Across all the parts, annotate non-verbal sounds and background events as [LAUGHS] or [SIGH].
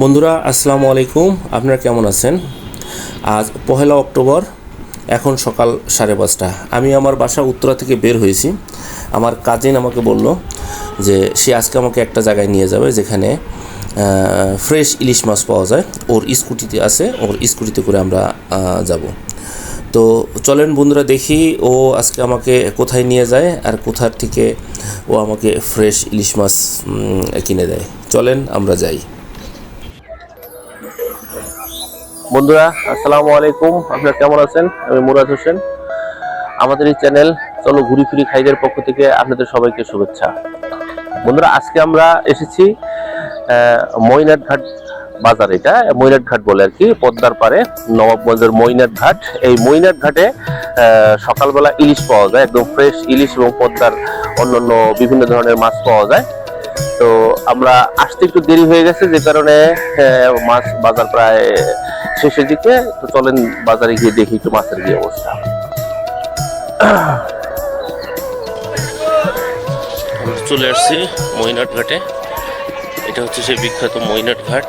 বন্ধুরা, আসসালামু আলাইকুম। আপনারা কেমন আছেন? আজ পহেলা অক্টোবর, এখন সকাল সাড়ে পাঁচটা। আমি আমার বাসা উত্তরা থেকে বের হয়েছি। আমার কাজিন আমাকে বলল যে, সে আজকে আমাকে একটা জায়গায় নিয়ে যাবে যেখানে ফ্রেশ ইলিশ মাছ পাওয়া যায়। ওর স্কুটিতে আছে, ওর স্কুটিতে করে আমরা যাব। তো চলেন বন্ধুরা, দেখি ও আজকে আমাকে কোথায় নিয়ে যায় আর কোথার থেকে ও আমাকে ফ্রেশ ইলিশ মাছ কিনে দেয়। চলেন আমরা যাই। বন্ধুরা, আসসালামু আলাইকুম। আপনারা কেমন আছেন? আমি মুরাদ হোসেন। আমাদের এই চ্যানেল চলো ঘুরি ফিরি খাইদের পক্ষ থেকে আপনাদের সবাইকে শুভেচ্ছা। বন্ধুরা, আজকে আমরা এসেছি মইনাট ঘাট বাজার, এটা মইনাট ঘাট বলে আর কি, পদ্মার পারে নবাবগঞ্জের মইনাট ঘাট এই মইনাট ঘাটে সকালবেলা ইলিশ পাওয়া যায়, একদম ফ্রেশ ইলিশ এবং পদ্মার অন্যান্য বিভিন্ন ধরনের মাছ পাওয়া যায়। তো আমরা একটু দেরি হয়ে গেছে, যে কারণে মাছ বাজার প্রায় শেষের দিকে, তো চলেন বাজারে গিয়ে দেখি একটু মাছের কি অবস্থা। চলে আসছি মইনাট ঘাটে। এটা হচ্ছে সেই বিখ্যাত মইনাট ঘাট।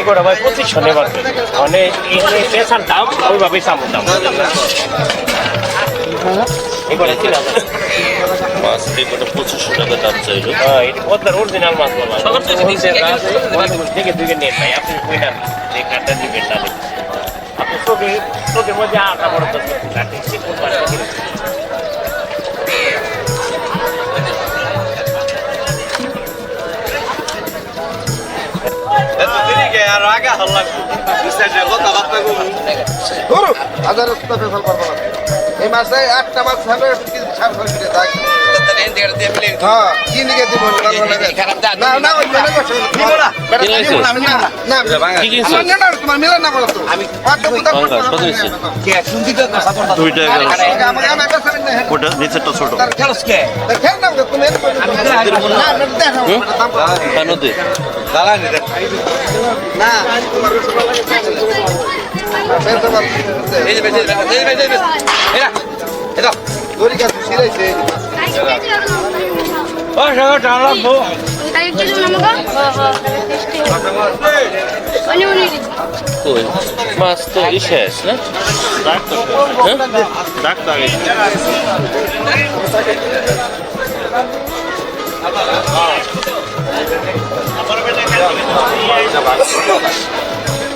এগুলো ভাই পঁচিশশো নেবার মানে পেশার দাম ওইভাবে চামড় দাম। এগুলো তিন হাজার। মাছ এগুলো পঁচিশশো টাকা দাম চাইলো। হ্যাঁ এটা পদ্মার অরিজিনাল মাছ বলা দেখে দুগে নেন ভাই আপনি কই কাঠটা দিবেন না আপনি চোখে চোখের মধ্যে আটা বড় কাটে হাজার রাস্তা ফেসাল পারব না এই মাসে আটটা মাছ হবে ছাড় করে দিলে তাই হ্যাঁ কি নিকে দিব না না ওই মেলে বসে না। কি কিনছো? আমার না তোমার মেলে না বলো তো। আমি পাঁচটা বুদা কঙ্কা, কত হয়েছে? দুইটা গেল আমার আমার কাছে না ওটা নিচেরটা ছোট। তার খেলো কে? তার খেল না তুমি না না দেখো। অনি অনি কই মাছ তো শেষ না? হ্যাঁ?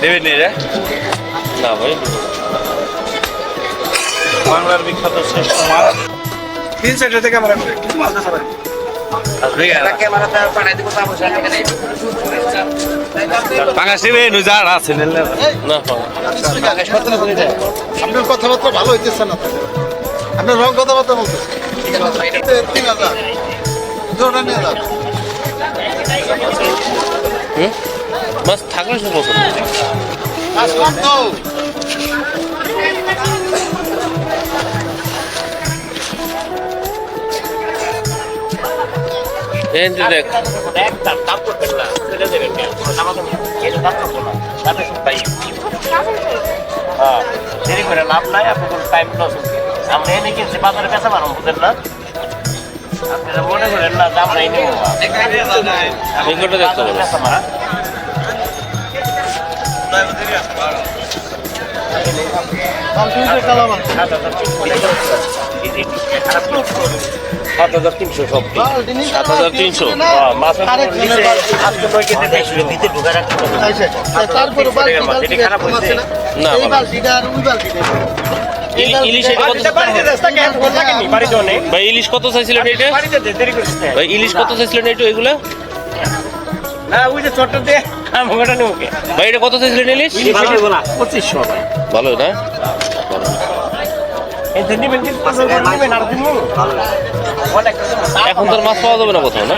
দেবেন রে না ভাই। বাংলার বিখ্যাত শ্রেষ্ঠ মাছ তিন সাইডে থেকে আমরা মাছ ধরা কথাবার্তা ভালো হইতেছে না আপনার রং কথাবার্তা বলতেছে। তিন হাজার। জোরটা নিয়ে যান। হুম? মাছ থাকলে সব পছন্দ দেখ দেরি করে লাভ নাই আপনি কোনো টাইম লস আমরা এনে কিনছি বাজারে বেচা পারব বুঝেন না আপনারা মনে করেন না নেব এগুলো দেখতে পারো। সাত হাজার তিনশো। সব সাত হাজার তিনশো না ইলিশ কত চাইছিলেন এটা ইলিশ কত চাইছিলেন এটা এগুলা না ওই যে ছোটটা দিয়ে আমি নেব ভাই এটা কত দিয়েছিলেন ইলিশ না? পঁচিশশো ভালো এখন তো আর মাছ পাওয়া যাবে না কোথাও না?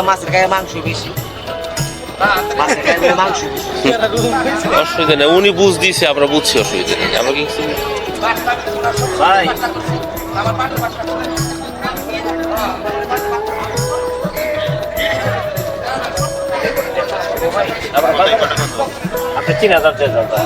মাছের গায়ে মাংস বেশি। অসুবিধা নেই উনি বুঝ দিয়েছে আমরা বুঝছি অসুবিধা নেই। আমরা কি ভাই। আপনি তিন হাজার দেড় হাজার।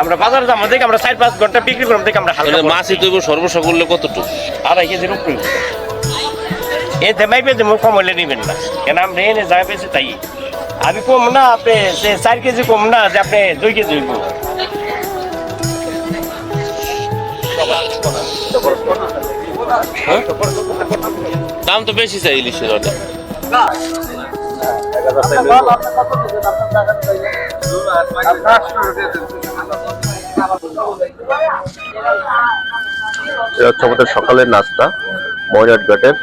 আমরা বাজারে দাম দেখে আমরা চার পাঁচ ঘণ্টা বিক্রি করলাম দেখে আমরা হালকা মাছই তৈব সর্বসা করলে কতটুকু? আড়াই কেজির উপরে এতে মাইপে দেবো কম হলে নেবেন না। কেন আমরা এনে যা পেয়েছি তাই। আমি কম না আপনি সে চার কেজি কম না যে আপনি দুই কেজি হইব। দাম তো বেশি চাই ইলিশের অনেক এটা হচ্ছে আমাদের সকালের নাস্তা ময়নাট ঘাটের।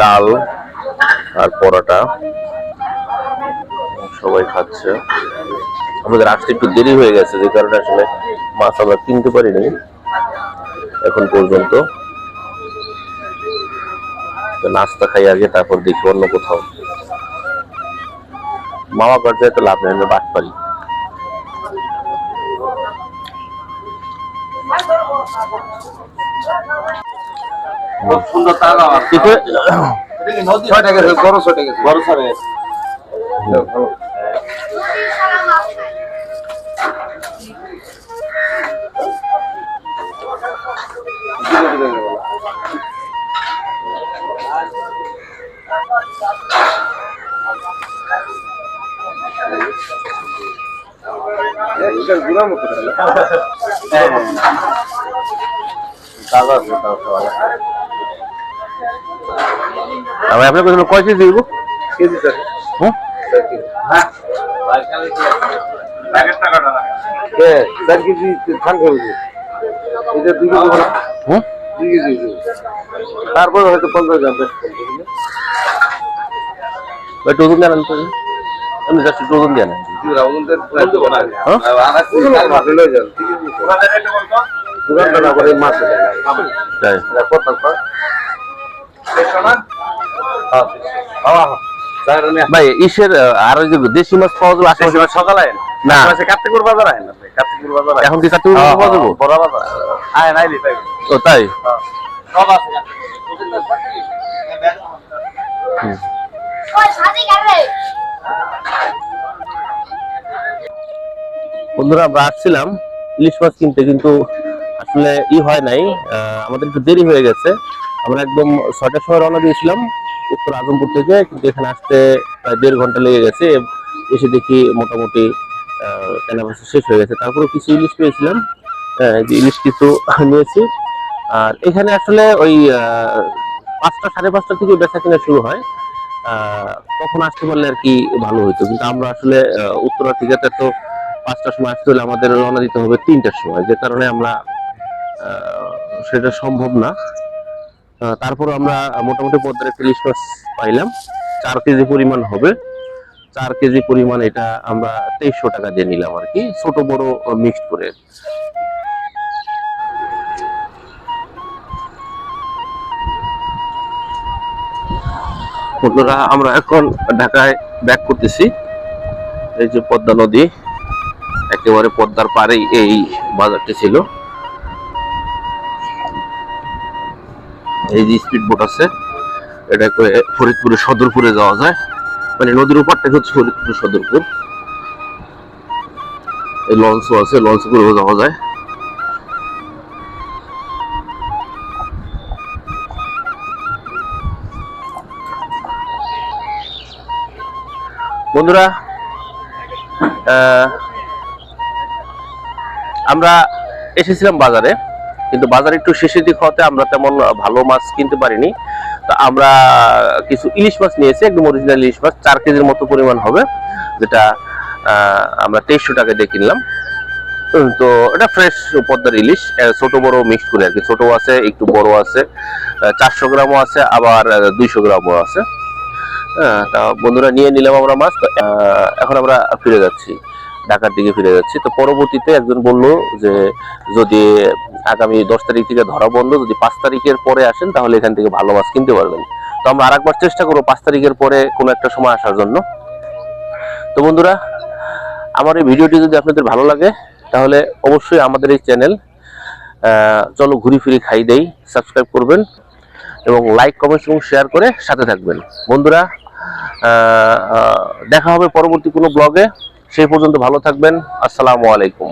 ডাল আর পরোটা। সবাই খাচ্ছে। আমাদের আসতে একটু দেরি হয়ে গেছে যে কারণে আসলে মাছ আমরা কিনতে পারিনি এখন পর্যন্ত। তো নাস্তা খাই আগে তারপর দেখি অন্য কোথাও। মামা ঘর যায় তো লাভ নেই আমরা বাদ পারি সুন্দর তাজা আছে তাজা আমি আপনাকে বলছিলাম কয় কেজি দিব কেজি স্যার হুম? কে চার কেজি ধান খেয়েছে এটা দুই কেজি বলা হুম? দুই কেজি হয়েছে। তারপরে হয়তো পঞ্চাশ গ্রাম বেশ কম বুঝলে? একটু ওজন দেন তো এমনি জাস্ট একটু ওজন দেন জিরা ওজনটা প্রায় দেবো না। হ্যাঁ? আর আধা কেজি মাছ হলেও যাবে, টাকা? হ্যাঁ, হ্যাঁ, হ্যাঁ। চার আনা। ভাই ইসের আর ওই যে দেশি মাছ পাওয়া যাবে আশেপাশে সকালে না। কার্তিকুর বাজার আয় না। কার্তিকুর বাজার এখন কি কাটতে পাওয়া যাব? বড় বাজার। আয় নাই ও তাই? সব আছে বন্ধুরা, আমরা আসছিলাম। ইলিশ মাছ কিনতে, কিন্তু আসলে ই হয় নাই। আমাদের একটু দেরি হয়ে গেছে। আমরা একদম ছয়টার সময় রওনা দিয়েছিলাম উত্তর আজমপুর থেকে, কিন্তু এখানে আসতে প্রায় দেড় ঘণ্টা লেগে গেছে। এসে দেখি মোটামুটি কেনাবেচা শেষ হয়ে গেছে। তারপরে কিছু ইলিশ পেয়েছিলাম। যে ইলিশ কিছু [LAUGHS] নিয়েছি। আর এখানে আসলে ওই পাঁচটা, সাড়ে পাঁচটা থেকে বেচা কেনা শুরু হয়। তখন আসতে পারলে আর কি ভালো হতো কিন্তু আমরা আসলে উত্তরা থেকে তো পাঁচটার সময় আসতে হলে আমাদের রওনা দিতে হবে তিনটার সময়। যে কারণে আমরা সেটা সম্ভব না। তারপরে আমরা মোটামুটি পদ্মার একটা ইলিশ মাছ পাইলাম। চার কেজি পরিমাণ হবে। চার কেজি পরিমাণ এটা আমরা তেইশশো টাকা দিয়ে নিলাম আর কি। ছোট বড় মিক্সড করে। বন্ধুরা, আমরা এখন ঢাকায় ব্যাক করতেছি। এই যে পদ্মা নদী, একেবারে পদ্মার পাড়েই এই বাজারটি ছিল। এই যে স্পিড বোট আছে, এটা করে ফরিদপুরে, সদরপুরে যাওয়া যায়। মানে নদীর উপরটা হচ্ছে ফরিদপুর, সদরপুর। এই লঞ্চও আছে লঞ্চ করেও যাওয়া যায়। বন্ধুরা আমরা এসেছিলাম বাজারে, কিন্তু বাজারে একটু শেষের দিক হতে আমরা তেমন ভালো মাছ কিনতে পারিনি। তো আমরা কিছু ইলিশ মাছ নিয়েছি, একদম অরিজিনাল ইলিশ মাছ, চার কেজির মতো পরিমাণ হবে, যেটা আমরা তেইশশো টাকা দিয়ে কিনলাম। তো এটা ফ্রেশ পদ্মার ইলিশ ছোট বড় মিক্সড করে আর কি। ছোট আছে, একটু বড় আছে চারশো গ্রামও আছে, আবার দুইশো গ্রামও আছে। হ্যাঁ তা বন্ধুরা নিয়ে নিলাম আমরা মাছ এখন আমরা ফিরে যাচ্ছি, ঢাকার দিকে ফিরে যাচ্ছি। তো পরবর্তীতে একজন বলল যে, যদি আগামী দশ তারিখ থেকে ধরা বন্ধ, যদি পাঁচ তারিখের পরে আসেন, তাহলে এখান থেকে ভালো মাছ কিনতে পারবেন। তো আমরা আরেকবার চেষ্টা করব পাঁচ তারিখের পরে কোনো একটা সময় আসার জন্য। তো বন্ধুরা, আমার এই ভিডিওটি যদি আপনাদের ভালো লাগে, তাহলে অবশ্যই আমাদের এই চ্যানেল চলো ঘুরি ফিরি খাই দেই, সাবস্ক্রাইব করবেন। এবং লাইক কমেন্টস এবং শেয়ার করে সাথে থাকবেন। বন্ধুরা দেখা হবে পরবর্তী কোনো ব্লগে সেই পর্যন্ত ভালো থাকবেন। আসসালামু আলাইকুম।